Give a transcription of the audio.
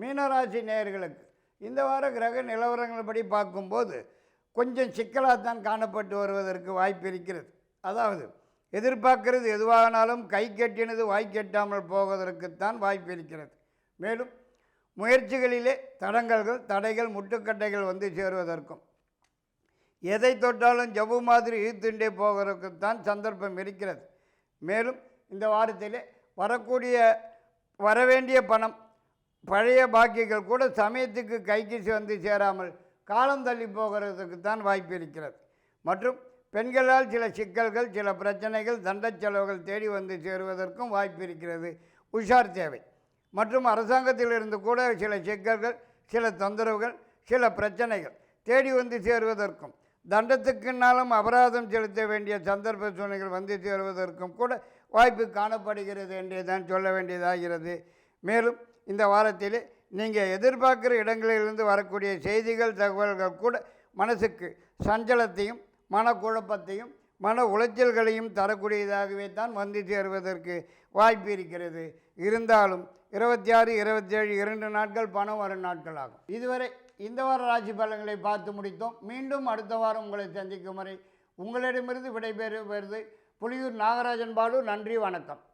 மீனராசி நேயர்களுக்கு இந்த வார கிரக நிலவரங்கள்படி பார்க்கும்போது கொஞ்சம் சிக்கலாகத்தான் காணப்பட்டு வருவதற்கு வாய்ப்பு இருக்கிறது. அதாவது எதிர்பார்க்கிறது எதுவாகனாலும் கை கட்டினது வாய் கெட்டாமல் போவதற்குத்தான் வாய்ப்பு இருக்கிறது. மேலும் முயற்சிகளிலே தடங்கல்கள் தடைகள் முட்டுக்கட்டைகள் வந்து சேருவதற்கும் எதை தொட்டாலும் ஜவ்வு மாதிரி இழுத்துண்டே போவதற்குத்தான் சந்தர்ப்பம் இருக்கிறது. மேலும் இந்த வாரத்திலே வரக்கூடிய வரவேண்டிய பணம் பழைய பாக்கியங்கள் கூட சமயத்துக்கு கைக்கு வந்து சேராமல் காலம் தள்ளி போகிறதுக்கு தான் வாய்ப்பு இருக்கிறது. மற்றும் பெண்களால் சில சிக்கல்கள் சில பிரச்சனைகள் தண்ட செலவுகள் தேடி வந்து சேருவதற்கும் வாய்ப்பு இருக்கிறது. உஷார் தேவை. மற்றும் அரசாங்கத்திலிருந்து கூட சில சிக்கல்கள் சில தொந்தரவுகள் சில பிரச்சனைகள் தேடி வந்து சேருவதற்கும் தண்டத்துக்குன்னாலும் அபராதம் செலுத்த வேண்டிய சந்தர்ப்ப சூழ்நிலைகள் வந்து சேருவதற்கும் கூட வாய்ப்பு காணப்படுகிறது என்றே தான் சொல்ல வேண்டியதாகிறது. மேலும் இந்த வாரத்தில் நீங்கள் எதிர்பார்க்குற இடங்களிலிருந்து வரக்கூடிய செய்திகள் தகவல்கள் கூட மனசுக்கு சஞ்சலத்தையும் மனக்குழப்பத்தையும் மன உளைச்சல்களையும் தரக்கூடியதாகவே தான் வந்து சேருவதற்கு வாய்ப்பு இருக்கிறது. இருந்தாலும் இருபத்தி ஆறு இருபத்தேழு இரண்டு நாட்கள் பணம் வரும் நாட்கள் ஆகும் இதுவரை இந்த வார ராசி பலன்களை பார்த்து முடித்தோம். மீண்டும் அடுத்த வாரம் உங்களை சந்திக்கும் வரை உங்களிடமிருந்து விடைபெறுவது புலியூர் நாகராஜன் பாலு. நன்றி வணக்கம்.